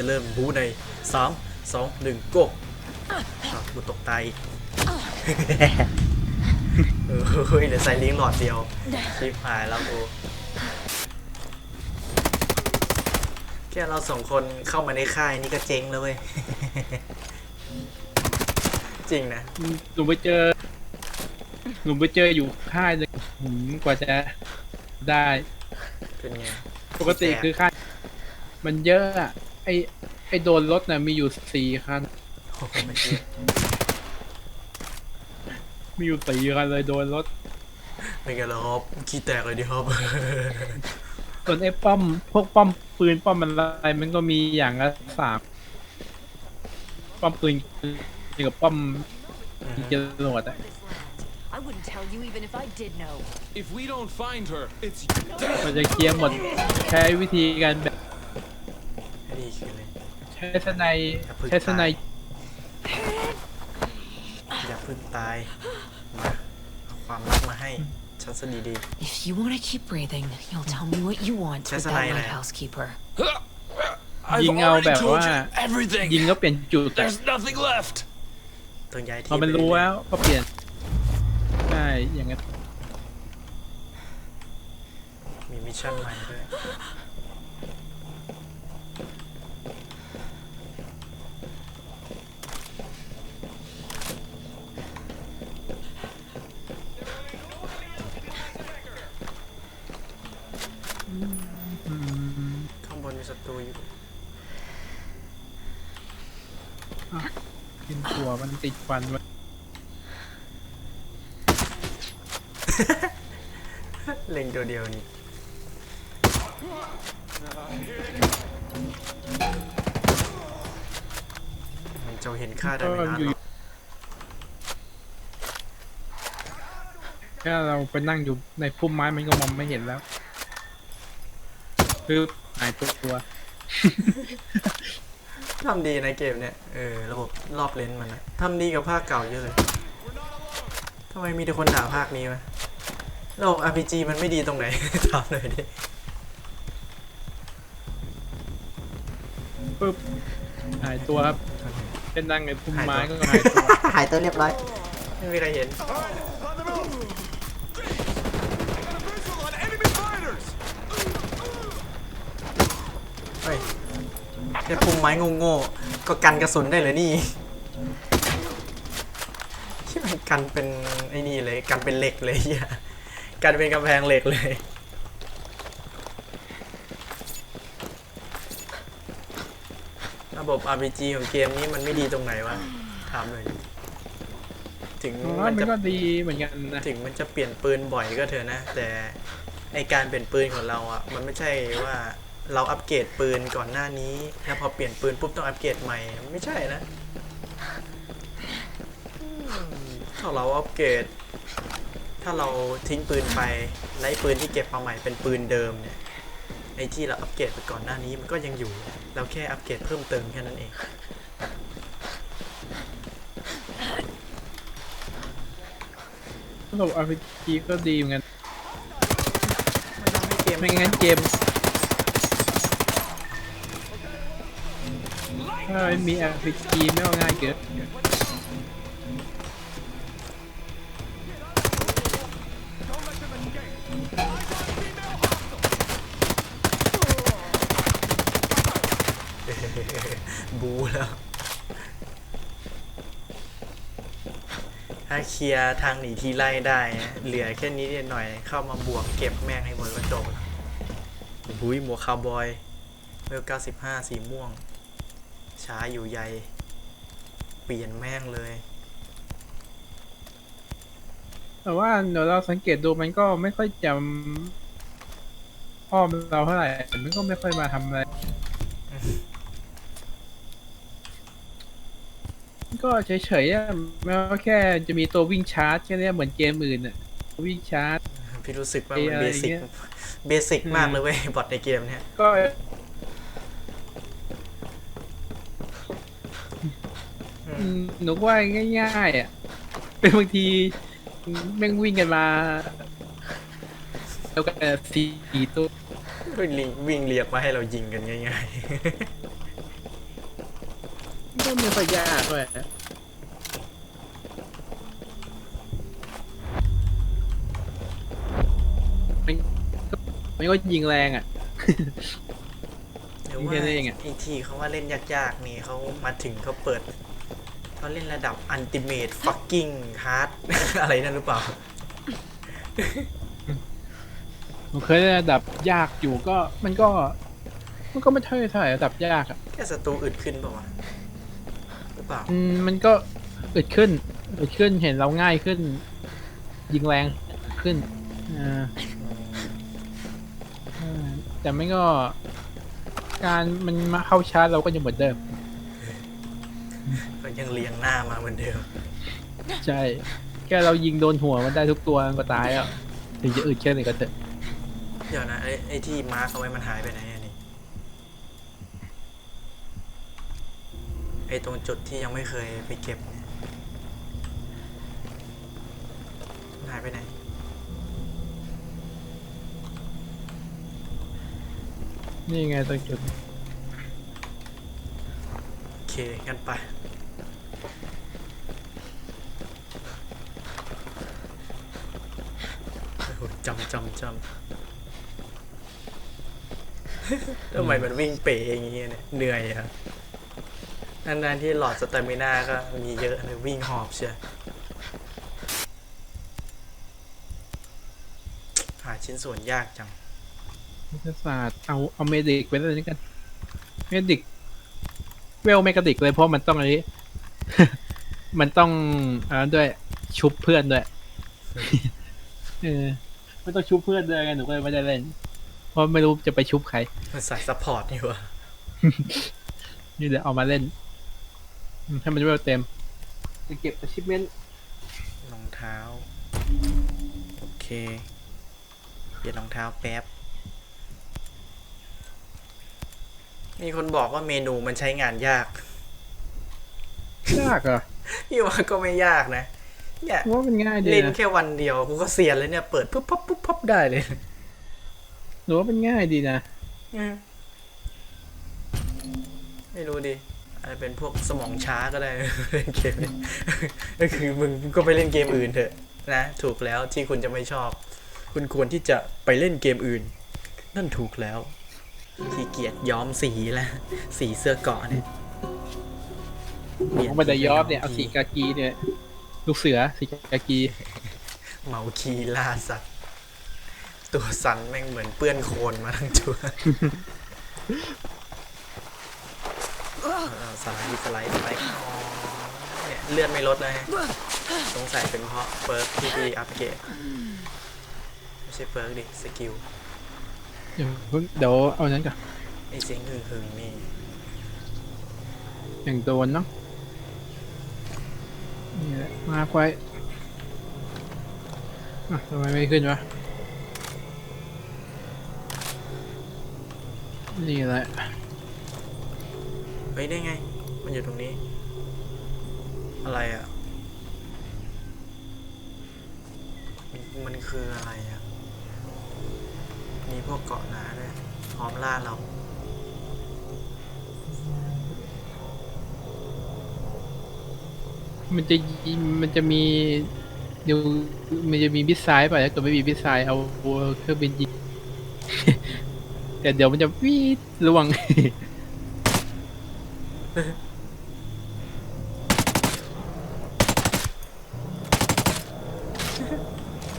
จะเริ่มบูในสามสองหนึ่งโกอ้าวกูตกตายอีกเออเฮ้ยเหลือใส่ลิงก์หลอดเดียวชิปหายแล้วกูแค่เราสองคนเข้ามาในค่ายนี่ก็เจ๊งแล้วเว้ย จริงนะ หนูไปเจอ หนูไปเจออยู่ค่ายหนึงหืมกว่าจะได้ เป็นไงปกติคือค่ายมันเยอะอะ ไอไอโดนรถน่ะมีอยู่สี่คัน โอ้โหมันเยอะมีอยู่สี่คันเลยโดนรถเป็นไงล่ะครับขี้แตกเลยดิครับ ส่วนไอ้ป้อม พวกป้อมปืนป้อมอะไรมันก็มีอย่างละสามป้อมปืนกับป้อมจรวดอะ I wouldn't tell you even if I did know. If we don't find her, it's มันจะเคลียร์หมดใช้วิธีการแบบ ให้ดีขึ้นเลยใช้สไนด์ใช้สไนด์อย่าเพิ่งตาย มาเอาความรักมาให้ฉันสดีดี If you want to keep breathing, you'll tell me what you want That's with an that idea. lighthouse keeper. I've ยิงเอา already แบบ told ว่า you everything. ยิงแล้วเปลี่ยนจุดอะ There's nothing left. ต้องย้ายที่พอมันไปรู้เอยๆแล้วก็เปลี่ยนใช่อย่างนั้นมีมิชชั่นใหม่ด้วย ตัวมันติดฟันไว้เล็งตัวเดียวนี่มันจะเห็นค่าได้ก็ไม่นานอยู่หรอกแค่เราไปนั่งอยู่ในพุ่มไม้มันก็มองไม่เห็นแล้ว คือหายตัวตัว ทำดีในะเกมเนี่ย เออ ระบบรอบเลนส์มันนะทำดีกับภาคเก่าเยอะเลยทำไมมีแต่คนด่าภาคนี้วะระบบ RPG มันไม่ดีตรงไหน ถามหน่อยดิปึ๊บหายตัวครับ เป็นนั่งในพุ่มไม้ก็หายตัว หายตัวเรียบร้อย ไม่มีใครเห็น On enemy fighters. เฮ้ยแค่ปุ่มไม้โง่ๆก็กันกระสุนได้เลยนี่ที่มันกันเป็นไอ้นี่เลยกันเป็นเหล็กเลยเฮียกันเป็นกำแพงเหล็กเลยระบบ RPG ของเกมนี้มันไม่ดีตรงไหนวะถามหน่อยดิถึงผมมัว่านมันจะก็ดีเหมือนกันนะถึงมันจะเปลี่ยนปืนบ่อยก็เถอะนะ แต่ไอการเปลี่ยนปืนของเราอะ มันไม่ใช่ว่า เราอัปเกรดปืนก่อนหน้านี้ แล้วพอเปลี่ยนปืนปุ๊บต้องอัปเกรดใหม่มันไม่ใช่นะอืมถ้าเราอัปเกรด ถ้าเราทิ้งปืนไปแล้วไอ้ปืนที่เก็บมาใหม่เป็นปืนเดิมเนี่ยไอ้ที่เราอัปเกรดไปก่อนหน้านี้มันก็ยังอยู่ เราแค่อัปเกรดเพิ่มเติมแค่นั้นเองระบบ RPG ก็ดีเหมือนกัน มันทำให้เกมไม่งั้นเกม ไม่มี RPG ไม่เอาง่ายเกินบูแล้ว ถ้าเคลียร์ทางหนีทีไล่ได้ เหลือแค่นี้นิดหน่อย เข้ามาบวกเก็บแม่งให้หมดก็จบแล้วบุ้ยหมวกคาวบอยเวล95สีม่วง ช้าอยู่ใยเปลี่ยนแม่งเลย แต่ว่าเดี๋ยวเราสังเกตดูมันก็ไม่ค่อยจำพ่อเราเท่าไหร่ มันก็ไม่ค่อยมาทำอะไร ก็เฉยๆอะแม้ว่าแค่จะมีตัววิ่งชาร์จแค่เนี้ยเหมือนเกมอื่นอะวิ่งชาร์จ พี่รู้สึกว่าไอ้มันอะไรเบสิกเงี้ยเบสิกอืมมากเลยเว้ยบอทในเกมเนี่ย ก็ อืม หนูว่าง่ายๆอะ เป็นบางทีแม่งวิ่งกันมา แล้วก็สี่ตัววิ่งวิ่งเรียกมาให้เรายิงกันง่ายก็ไม่ค่อยยากด้วยมันก็มันก็ยิงแรงอะหรือมีว่าแค่นั้นเองอะ ไอทีเขาว่าเล่นยากๆนี่เขามาถึงเขาเปิด เขาเล่นระดับ Ultimate fucking hard อะไรนั่นหรือเปล่า ผมเคยได้ระดับยากอยู่ก็มันก็ มันก็ไม่เท่าเท่าไหร่ระดับยากอะแค่ศัตรูอึดขึ้นเปล่าวะหรือเปล่า อืมมันก็อึดขึ้นอึดขึ้นเห็นเราง่ายขึ้น ยิงแรงขึ้นอ่าอ่าแต่ไม่ก็ การมันมาเข้าชาร์จเราก็ยังเหมือนเดิม ก็ยังเลียงหน้ามาเหมือนเดิม ใช่ แค่เรายิงโดนหัวมันได้ทุกตัวมันก็ตายแล้วถึงจะอึดแค่ไหนก็เถอะเดี๋ยวนะไอ้ไอ้ที่มาร์คเอาไว้มันหายไปไหนอันนี้ไอ้ตรงจุดที่ยังไม่เคยไปเก็บเนี่ยมันหายไปไหน นี่ไงตรงจุดโอเค กันไปโอ้โหจำจำจำทำไมมันวิ่งเป๋อย่างงี้เนี่ยเหนื่อยอะนานๆที่หลอดสเตมิน่าก็มีเยอะเลยวิ่งหอบเชียวหาชิ้นส่วนยากจังวิทยาศาสตร์เอาเอาเมดิกไปเลยนี่กัน เมดิก เวลไม่กระดิกเลยเพราะมันต้องอะไรมันต้องอ่าด้วยชุบเพื่อนด้วยเออไม่ต้องชุบเพื่อนด้วยไงหนูก็เลยไม่ได้เล่น เพราะไม่รู้จะไปชุบใครมันสายซัพพอร์ตนี่วะนี่เดี๋ยวเอามาเล่นอืมให้มันเวลเต็มจะเก็บ achievement รองเท้า โอเค เปลี่ยนรองเท้าแป๊บ มีคนบอกว่าเมนูมันใช้งานยาก ยากเหรอะพี่ว่าก็ไม่ยากนะ เนี่ยว่ามันง่ายดีเล่นนะแค่วันเดียวกูก็เซียนเลยเนี่ยเปิดปุ๊บปั๊บปุ๊บปั๊บได้เลยหนูว่ามันง่ายดีนะอืมไม่รู้ดิอาจจะเป็นพวกสมองช้าก็ได้ เล่นเกมนี้ก็คือมึงก็ไปเล่นเกมอื่นเถอะนะถูกแล้วที่คุณจะไม่ชอบ คุณควรที่จะไปเล่นเกมอื่น นั่นถูกแล้ว ขี้เกียจย้อมสีแล้วสีเสื้อเกราะเนี่ยเปลี่ยของบันไดยอดเนี่ย เอาสีกากีเนี่ย ลูกเสือสีกากี เมาคีล่าสัตว์ ตัวสันแม่งเหมือนเปื้อนโคลนมาทั้งตัวเออสไลด์สไลด์ไปอ๋อเนี่ยเลือดไม่ลดเลยสงสัยเป็นเพราะเปิร์กที่พี่อัปเกรดไม่ใช่เปิร์กดิ สกิล เดี๋ยวเพิ่งเดี๋ยวเอานั้นก่อนไอเสียงหึงหึงๆนี่อย่างโดนเนาะนี่แหละมาไว้อะทำไมไม่ขึ้นวะนี่แหละเฮ้ยได้ไง มันอยู่ตรงนี้ อะไรอะ มันมันคืออะไรอะมี พวกเกาะหนาด้วยพร้อมล่าเรามันจะมันจะมีเดี๋ยวมันจะมีบิสไซด์ป่ะถ้าเกิดไม่มีบิสไซด์เอาเครื่องบินยิงแต่เดี๋ยวมันจะวีดล่วง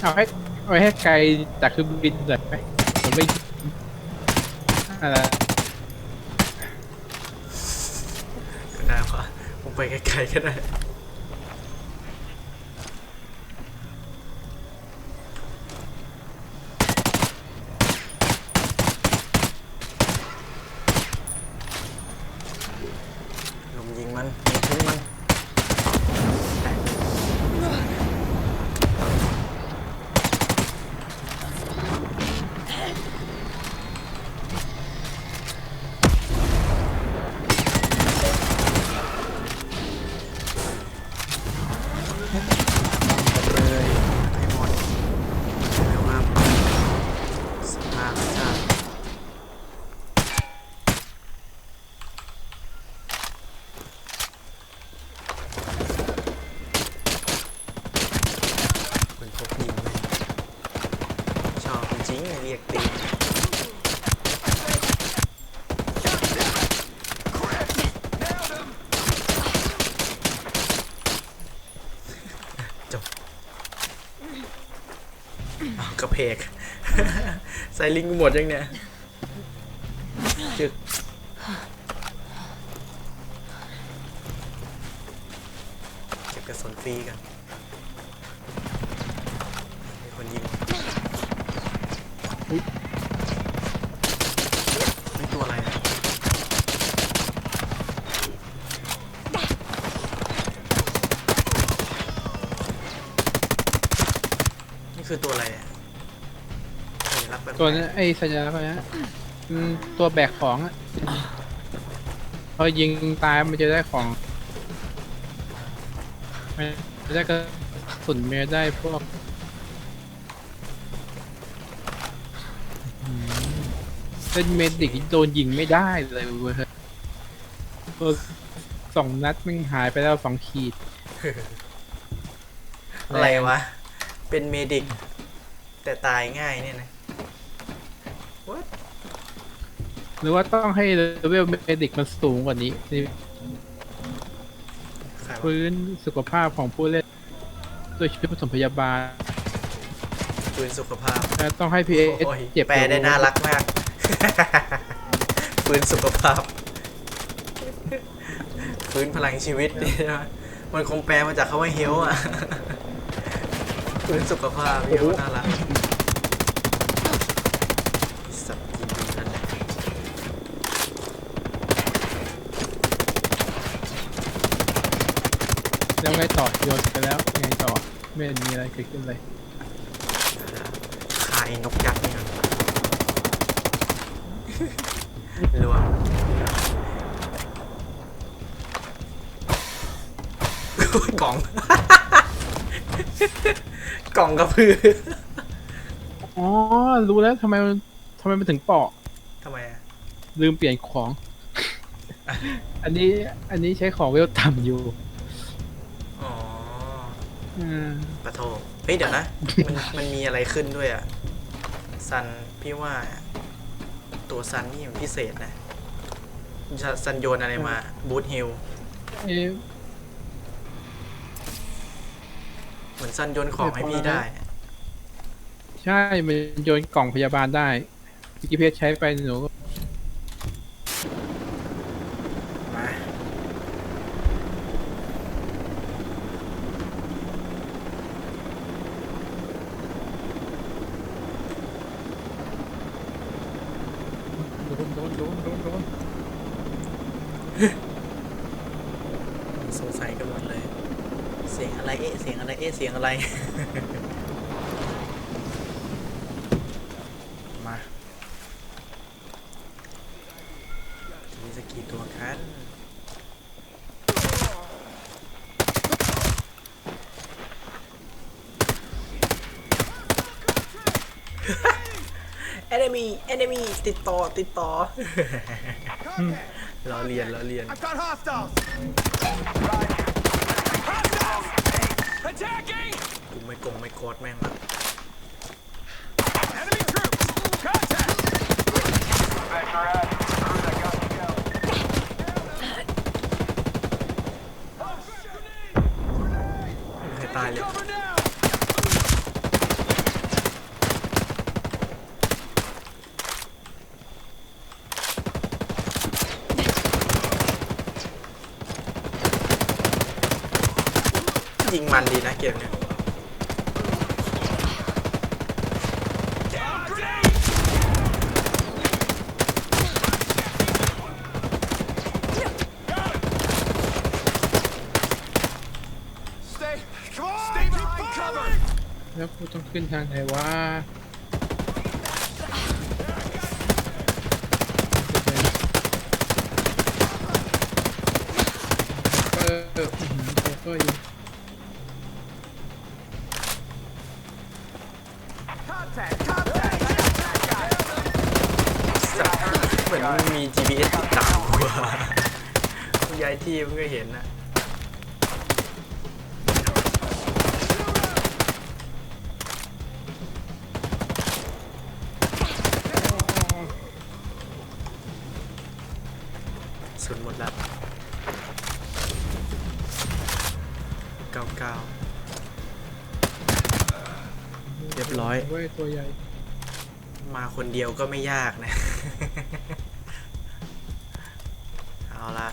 เอาให้เอาให้ไกลจากเครื่องบินหน่อยไหม ผมไม่อะไรก็ได้ว่าผมไปไกลๆก็ได้ลมยิงมันยิงทิ้งมัน จบกระเพก ใส่ลิงกูหมดยังเนี่ยจึกเก็บกระสุนฟรีกัน คือตัวอะไรอะสัญลักษณ์แบบตัวนี้ไอ้สัญลักษณ์นะอืมตัวแบกของอะพอยิงตายมันจะได้ของมันได้กระสุนเมตรได้พวกอืมเป็นเมดิกโดนยิงไม่ได้เลยเว้ยตัวสองนัดมันหายไปแล้วสองขีด อะไรวะ เป็นเมดิก แต่ตายง่ายเนี่ยนะ What? หรือว่าต้องให้เลเวลเมดิกมันสูงกว่านี้นี่ใครวะฟื้นสุขภาพของผู้เล่นด้วยชุดผสมพยาบาลปืนสุขภาพ และต้องให้พีเอสโอ้ยเจ็บแปลได้น่ารักมาก ฟื้นสุขภาพ ฟื้นพลังชีวิตนี่ใช่ไหมมันคงแปลมาจากคาว่าเฮลอะ ฟื้นสุขภาพเฮลน่ารักไอ้สัตว์ยิงดีนั่นแหละแล้วไงต่อโยนไปแล้วไงต่อไม่เห็นมีอะไรเกิดขึ้นเลยฆ่าไอ้นกยักษ์นี่ก่อนรวมกล่อง กล่องกระพืออ๋อ รู้แล้วทำไมมันทำไมมันถึงเปาะ ทำไมอะลืมเปลี่ยนของ อันนี้ อันนี้ใช้ของเวลต่ำอยู่อ๋ออืมปะโทเฮ้ยเดี๋ยวนะ มันมันมีอะไรขึ้นด้วยอะซันพี่ว่า ตัวซันนี่มันพิเศษนะซันซันโยนอะไรมาบูทฮิล เอ๊ะ เหมือนซันโยนของให้พี่ได้ ใช่ มันโยนกล่องพยาบาลได้วิกิเพชใช้ไปหนูก็ มา โดนโดนโดนโดนโดน สงสัยกันหมดเลย เสียงอะไรเอ๊ะเสียงอะไรเอ๊ะเสียงอะไร มามีสกกี่ตัวคัน enemy enemy ติดต่อติดต่อล้อเลียนล้อเลียน I've got hostiles! Hostiles! Attacking! กูไม่กงไม่โคตรแม่งละ Enemy troops! Contact! ไม่ให้ตายเลย Cover มันดีนะเกมเนี้ยแล้วกูต้องขึ้นทางไหนวะเออเออเออเอออยู่ มือนมันมี GPS ติดตามกูอะกูย้ายที่เพิ่งเคยเห็นนะสุดหมดแล้วเก้าเก้าเรียบร้อย เว้ยตัวใหญ่ มาคนเดียวก็ไม่ยากนะ เอาละ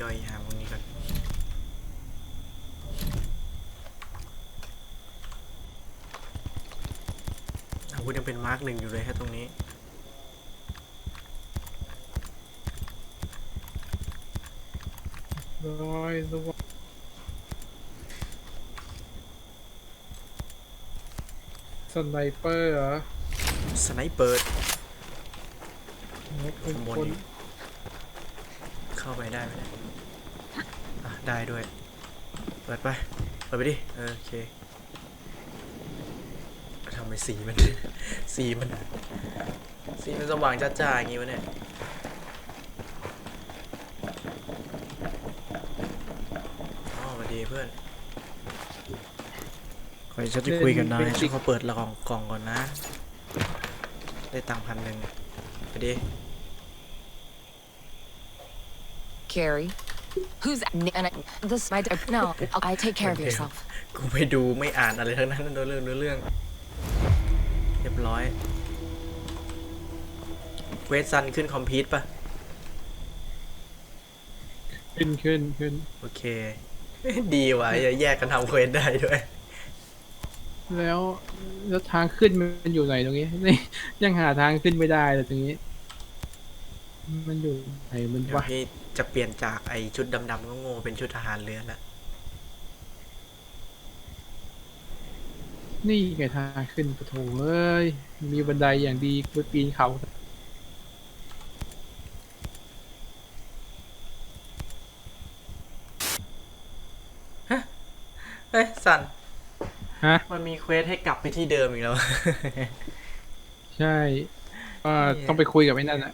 ย่อยหาพวกนี้ก่อนอาวุธยังเป็นมาร์กหนึ่งอยู่เลยแค่ตรงนี้ร้อยตัวสไนเปอร์เหรอ สไนเปอร์เป็นข้างบนคนอีกเข้า ไปได้ไหมเนี่ยอะได้ด้วย เปิดไป เปิดไปดิ เออโอเคทำไมสีมัน สีมัน สีมันสว่างจ้าๆอย่างงี้วะเนี่ยอ๋อสวัสดีเพื่อนขอฉันจะคุยกับนายฉันขอเปิดละกล่องกล่องก่อนนะ ได้ตังค์พันหนึ่งไปดิ Carrie. Who's and I, this my no? I take care of Okay. yourself. กูไม่ดูไม่อ่านอะไรทั้งนั้นเนื้อเรื่องเนื้อเรื่อง เรียบร้อย เวสซันขึ้นคอมพิวต์ปะขึ้นขึ้นขึ้นโอเค ดีว่ะแยกกันทำเควสได้ด้วย แล้วแล้วทางขึ้นมันอยู่ไหนตรงนี้นี่ยังหาทางขึ้นไม่ได้เลยตรงนี้ มันอยู่ไหนมันเดี๋ยววะพี่จะเปลี่ยนจากไอชุดดำๆก็โง่ๆเป็นชุดทหารเรือแล้วนี่ไงทางขึ้นปะโถเอ้ย มีบันไดอย่างดีไปปีนเขาเอ้ยสันฮะ มันมีเควสให้กลับไปที่เดิมอีกแล้ว ใช่ก็ต้องไปคุยกับไอ้นั่นอะ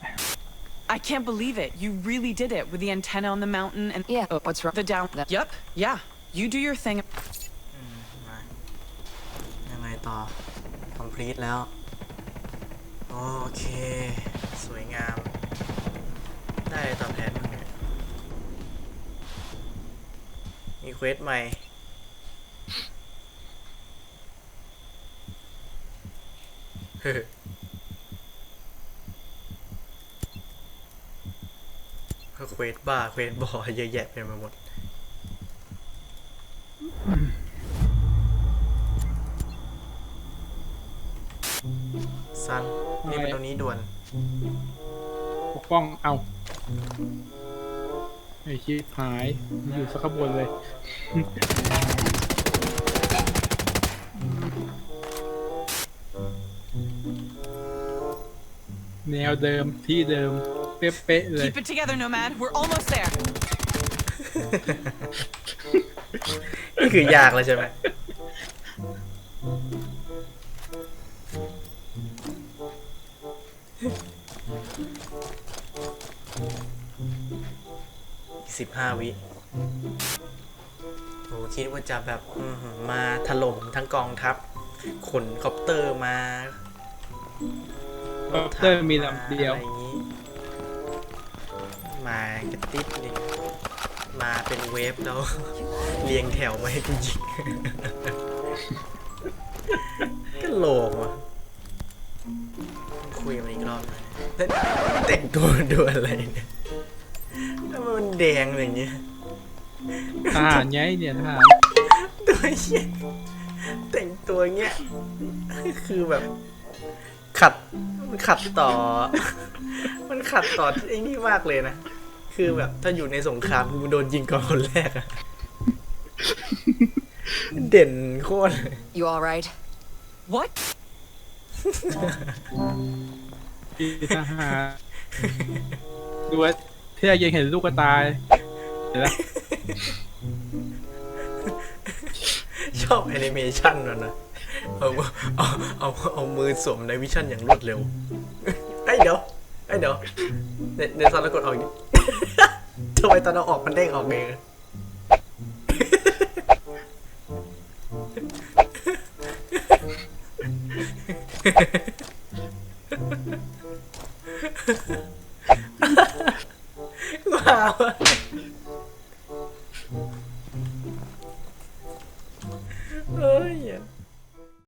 I can't believe it. You really did it with the antenna on the mountain and Yeah. Oh, what's wrong? the down. Yep. Yeah. You do your thing. มายังไงต่อ complete แล้ว โอเค สวยงาม ได้ตอบแทนมั้งเนี่ยมีเควสใหม่ เฮ้ ก็เควสบ้าเควสบอเยอะแยะเป็นไปหมด ซัน นี่เป็นตรงนี้ด่วน ปกป้องเอาไอ้ชิบหายมันอยู่สักขบวนเลย แนวเดิมที่เดิม เป๊ะๆเลย Keep it together, Nomad. We're almost there. นี่คือยากเลยใช่ไหมสิบห้าวิโหคิดว่าจะแบบอื้อหือมาถล่มทั้งกองทัพขนคอปเตอร์มาคอปเตอร์มีลำเดียว อะไรอย่างนี้ มากระติดหนึงมาเป็นเวฟแล้ว เรียงแถวมาให้กูยิงก็โหลกว่ะต้องคุยกันอีกรอบหนึงแล้วแต่งตัวดูอะไรเนี่ยทำไมมันแดงอย่างเงี้ยทหารไงเนี่ยทหารตัวเหี้ยแต่งตัวเงี้ยคือแบบ ขัดมันขัดต่อ มันขัดต่อไอ้นี่มากเลยนะ คือแบบ ถ้าอยู่ในสงครามกูโดนยิงก่อนคนแรกอะเด่นโคตร You all right? What? ที่ทหารดูว่าที่เรายังเห็นลูกกระตายเห็นไหมชอบแอนิเมชันมันนะเอาเอาเอาเอามือสวมในวิชั่นอย่างรวดเร็วไอ้ยเดี๋ยวไอ้ยเดี๋ยวในในตอนแล้วกดออกนี่ ทำไมตอนเราออกมันเด้งออกเอง